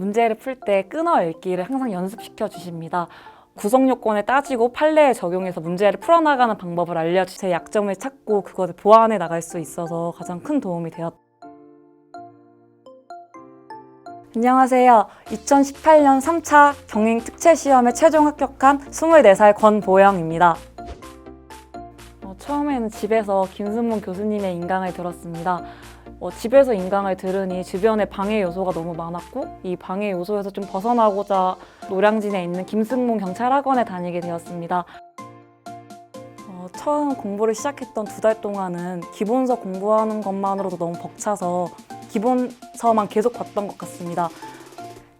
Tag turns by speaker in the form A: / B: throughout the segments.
A: 문제를 풀 때 끊어 읽기를 항상 연습시켜 주십니다. 구성 요건을 따지고 판례에 적용해서 문제를 풀어나가는 방법을 알려주 제 약점을 찾고 그것을 보완해 나갈 수 있어서 가장 큰 도움이 되었. 안녕하세요. 2018년 3차 경영 특채 시험에 최종 합격한 24살 권보영입니다. 어, 처음에는 집에서 김승문 교수님의 인강을 들었습니다. 어, 집에서 인강을 들으니 주변에 방해 요소가 너무 많았고 이 방해 요소에서 좀 벗어나고자 노량진에 있는 김승문 경찰학원에 다니게 되었습니다. 어, 처음 공부를 시작했던 두 달 동안은 기본서 공부하는 것만으로도 너무 벅차서 기본서만 계속 봤던 것 같습니다.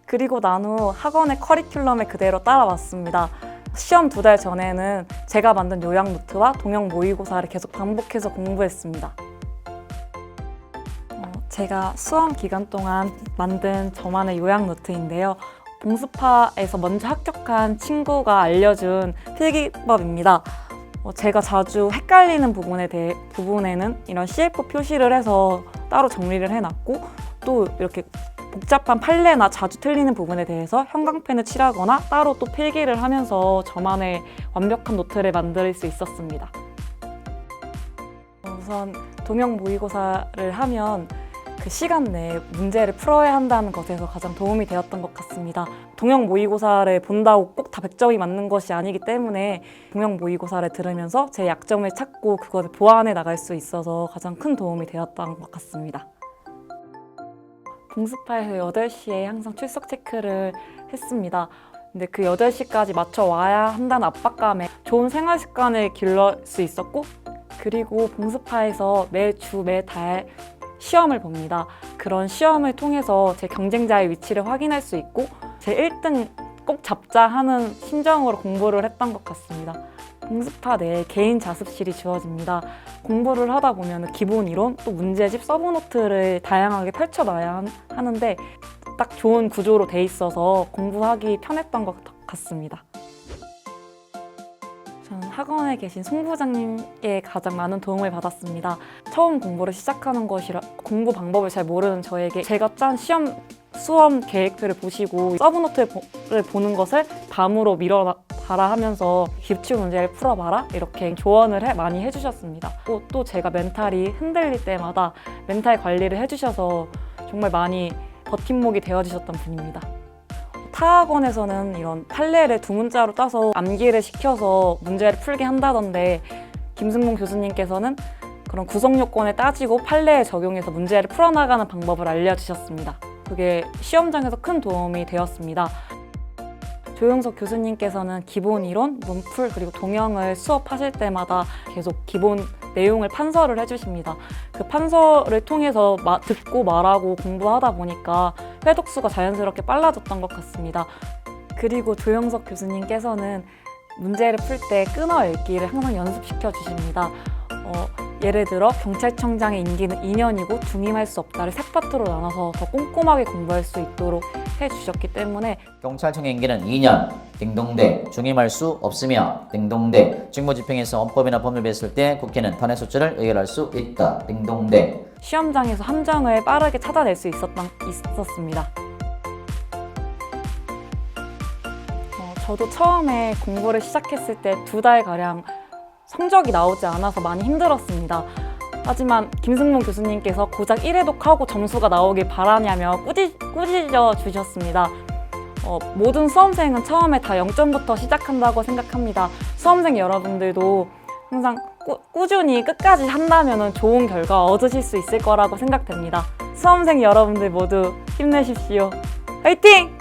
A: 그리고 난 후 학원의 커리큘럼에 그대로 따라왔습니다. 시험 두 달 전에는 제가 만든 요약 노트와 동영 모의고사를 계속 반복해서 공부했습니다. 어, 제가 수험 기간 동안 만든 저만의 요약 노트인데요. 봉수파에서 먼저 합격한 친구가 알려준 필기법입니다. 어, 제가 자주 헷갈리는 부분에 대해 부분에는 이런 CF 표시를 해서 따로 정리를 해놨고 또 이렇게 복잡한 판례나 자주 틀리는 부분에 대해서 형광펜을 칠하거나 따로 또 필기를 하면서 저만의 완벽한 노트를 만들 수 있었습니다. 우선 동영 모의고사를 하면 그 시간 내에 문제를 풀어야 한다는 것에서 가장 도움이 되었던 것 같습니다. 동영 모의고사를 본다고 꼭 다 100점이 맞는 것이 아니기 때문에 동영 모의고사를 들으면서 제 약점을 찾고 그것을 보완해 나갈 수 있어서 가장 큰 도움이 되었던 것 같습니다. 봉수파에서 8시에 항상 출석 체크를 했습니다. 근데 그 8시까지 맞춰 와야 한다는 압박감에 좋은 생활 습관을 길러 수 있었고 그리고 봉수파에서 매주 매달 시험을 봅니다. 그런 시험을 통해서 제 경쟁자의 위치를 확인할 수 있고 제 1등 꼭 잡자 하는 심정으로 공부를 했던 것 같습니다. 봉수파 내에 개인 자습실이 주어집니다. 공부를 하다 보면 기본 이론, 또 문제집, 서브 노트를 다양하게 펼쳐놔야 한- 하는데 딱 좋은 구조로 돼 있어서 공부하기 편했던 것 같습니다. 저는 학원에 계신 송 부장님께 가장 많은 도움을 받았습니다. 처음 공부를 시작하는 것이라 공부 방법을 잘 모르는 저에게 제가 짠 시험 수험 계획표를 보시고 서브노트를 보는 것을 밤으로 미뤄봐라 하면서 기출 문제를 풀어봐라 이렇게 조언을 해- 많이 해주셨습니다. 또, 또 제가 멘탈이 흔들릴 때마다 멘탈 관리를 해주셔서 정말 많이 버팀목이 되어주셨던 분입니다. 타학원에서는 이런 판례를 두 문자로 따서 암기를 시켜서 문제를 풀게 한다던데 김승문 교수님께서는 그런 구성 요건을 따지고 판례에 적용해서 문제를 풀어나가는 방법을 알려주셨습니다. 그게 시험장에서 큰 도움이 되었습니다. 조영석 교수님께서는 기본 이론, 문풀 그리고 동영을 수업하실 때마다 계속 기본 내용을 판서를 해주십니다. 그 판서를 통해서 마- 듣고 말하고 공부하다 보니까 회독수가 자연스럽게 빨라졌던 것 같습니다. 그리고 조영석 교수님께서는 문제를 풀 때 끊어 읽기를 항상 연습시켜 주십니다. 어, 예를 들어 경찰청장의 임기는 2년이고 중임할 수 없다를 세 파트로 나눠서 더 꼼꼼하게 공부할 수 있도록 해주셨기 때문에
B: 경찰청 임기는 2년 딩동대 중임할 수 없으며 딩동대 직무집행에서 헌법이나 법률 배웠을 때 국회는 탄핵 소추를 의결할 수 있다 딩동대
A: 시험장에서 함정을 빠르게 찾아낼 수 있었던, 있었습니다. 어, 저도 처음에 공부를 시작했을 때 두 달 가량 성적이 나오지 않아서 많이 힘들었습니다. 하지만 김승문 교수님께서 고작 1회독하고 점수가 나오길 바라냐며 꾸짖, 꾸짖어 주셨습니다. 어, 모든 수험생은 처음에 다 0점부터 시작한다고 생각합니다. 수험생 여러분들도 항상 꾸, 꾸준히 끝까지 한다면 좋은 결과 얻으실 수 있을 거라고 생각됩니다. 수험생 여러분들 모두 힘내십시오. 화이팅!